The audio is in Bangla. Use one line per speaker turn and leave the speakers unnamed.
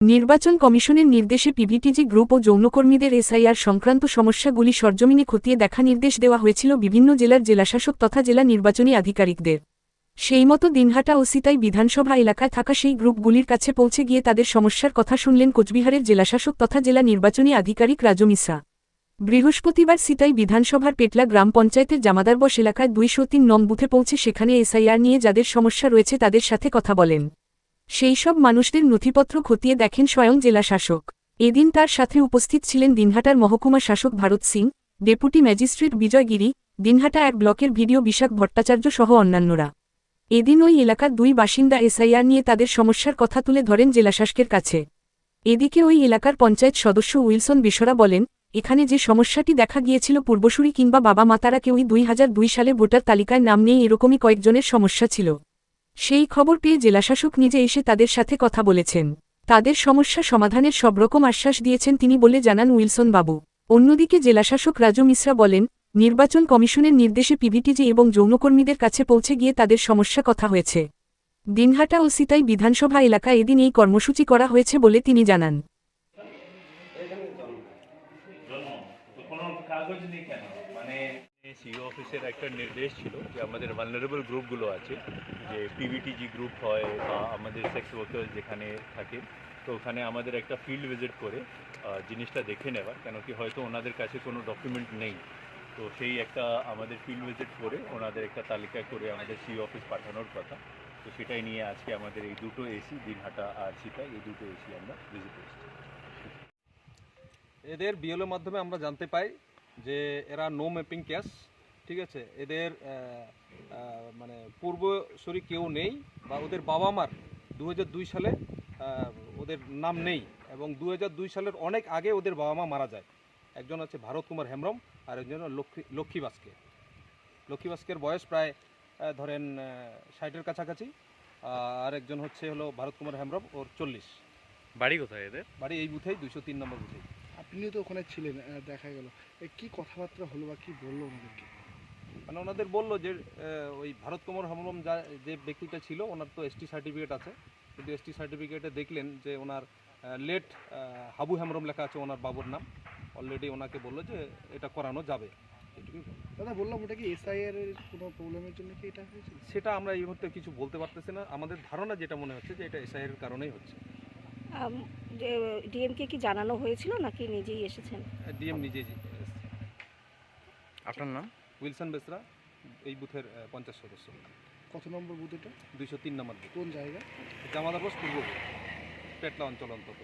নির্বাচন কমিশনের নির্দেশে পিভিটিজি গ্রুপ ও যৌনকর্মীদের এসআইআর সংক্রান্ত সমস্যাগুলি সরজমিনে খতিয়ে দেখা নির্দেশ দেওয়া হয়েছিল বিভিন্ন জেলার জেলাশাসক তথা জেলা নির্বাচনী আধিকারিকদের। সেই মতো দিনহাটা ও সিতাই বিধানসভা এলাকায় থাকা সেই গ্রুপগুলির কাছে পৌঁছে গিয়ে তাদের সমস্যার কথা শুনলেন কোচবিহারের জেলাশাসক তথা জেলা নির্বাচনী আধিকারিক রাজু মিশ্রা বৃহস্পতিবার সিতাই বিধানসভার পেটলা গ্রাম পঞ্চায়েতের জামাদারবশ এলাকায় দুইশো তিন নং বুথে পৌঁছে সেখানে এসআইআর নিয়ে যাদের সমস্যা রয়েছে তাদের সাথে কথা বলেন। সেই সব মানুষদের নথিপত্র খতিয়ে দেখেন স্বয়ং জেলা শাসক। এদিন তার সাথে উপস্থিত ছিলেন দিনহাটার মহকুমা শাসক ভারত সিং, ডেপুটি ম্যাজিস্ট্রেট বিজয় গিরি, দিনহাটা এক ব্লকের ভিডিও বিশাখ ভট্টাচার্য সহ অন্যান্যরা। এদিন ওই এলাকার দুই বাসিন্দা এসআইআর নিয়ে তাদের সমস্যার কথা তুলে ধরেন জেলাশাসকের কাছে। এদিকে ওই এলাকার পঞ্চায়েত সদস্য উইলসন বেসরা বলেন, এখানে যে সমস্যাটি দেখা গিয়েছিল পূর্বসূরি কিংবা বাবা মাতারা কেউই দুই সালে ভোটার তালিকায় নাম নিয়ে এরকমই কয়েকজনের সমস্যা ছিল। সেই খবর পেয়ে জেলাশাসক নিজে এসে তাদের সাথে কথা বলেছেন। তাদের সমস্যা সমাধানের সবরকম আশ্বাস দিয়েছেন তিনি বলে জানান উইলসন বাবু। অন্যদিকে জেলাশাসক রাজু মিশ্রা বলেন, নির্বাচন কমিশনের নির্দেশে পিভিটিজি এবং যৌনকর্মীদের কাছে পৌঁছে গিয়ে তাদের সমস্যা কথা হয়েছে। দিনহাটা ও সিতাই বিধানসভা এলাকা এদিন এই কর্মসূচি করা হয়েছে বলে তিনি জানান।
কাগজ নেই কেন? মানে সিও অফিসের একটা নির্দেশ ছিল যে আমাদের ভালনারেবল গ্রুপগুলো আছে যে পিভিটিজি গ্রুপ হয় বা আমাদের সেক্স ওয়ার্কার যেখানে থাকে তো ওখানে আমাদের একটা ফিল্ড ভিজিট করে জিনিসটা দেখে নেওয়ার কেন কি হয়তো ওনাদের কাছে কোনো ডকুমেন্ট নেই। তো সেই একটা আমাদের ফিল্ড ভিজিট করে ওনাদের একটা তালিকা করে আমাদের সিও অফিস পাঠানোর কথা। তো সেটাই নিয়ে আজকে আমাদের এই দুটো এসি দিনহাটা আর সীতা এই দুটো এসি আমরা ভিজিট এসেছি
এদের বিএলও মাধ্যমে আমরা জানতে পাই যে এরা নো ম্যাপিং ক্যাশ ঠিক আছে? এদের মানে পূর্বসূরি কেউ নেই বা ওদের বাবা মার দু হাজার দুই সালে ওদের নাম নেই এবং দু হাজার দুই সালের অনেক আগে ওদের বাবা মা মারা যায়। একজন আছে ভারত কুমার হেমব্রম আর একজন লক্ষ্মী লক্ষ্মী বাস্কে। লক্ষ্মী বাস্কের বয়স প্রায় ধরেন ষাটের কাছাকাছি। আর একজন হচ্ছে হলো ভারত কুমার হেমব্রম ওর চল্লিশ।
বাড়ি কোথায় এদের?
বাড়ি এই বুথেই দুইশো তিন নম্বর বুথেই।
আপনিও তো ওখানে ছিলেন দেখা গেল। কি কথাবার্তা হলো বা কি বলল ওনাদেরকে?
মানে ওনাদের বলল যে ওই ভারত কুমার হামরম যা যে ব্যক্তিটা ছিল ওনার তো এসটি সার্টিফিকেট আছে। কিন্তু এসটি সার্টিফিকেটে দেখলেন যে ওনার লেট হাবু হেমরম লেখা আছে ওনার বাবুর নাম। অলরেডি ওনাকে বলল যে এটা করানো যাবে।
দাদা বললাম ওটা কি এসআইআর এর কোনো প্রবলেমের জন্য কি এটা হয়েছিল?
সেটা আমরা এই মুহূর্তে কিছু বলতে পারতেছি না। আমাদের ধারণা যেটা মনে হচ্ছে যে এটা এসআইয়ের কারণেই হচ্ছে।
ডিএমকে কি জানানো হয়েছিল নাকি নিজেই এসেছেন?
ডিএম নিজেই।
আপনার নাম?
উইলসন বেসরা এই বুথের পঞ্চাশ সদস্য।
কত নম্বর বুথ এটা?
দুইশো তিন নম্বর বুথ।
কোন জায়গা?
জামাদাবাস পূর্ব পেটলা অঞ্চল অন্তত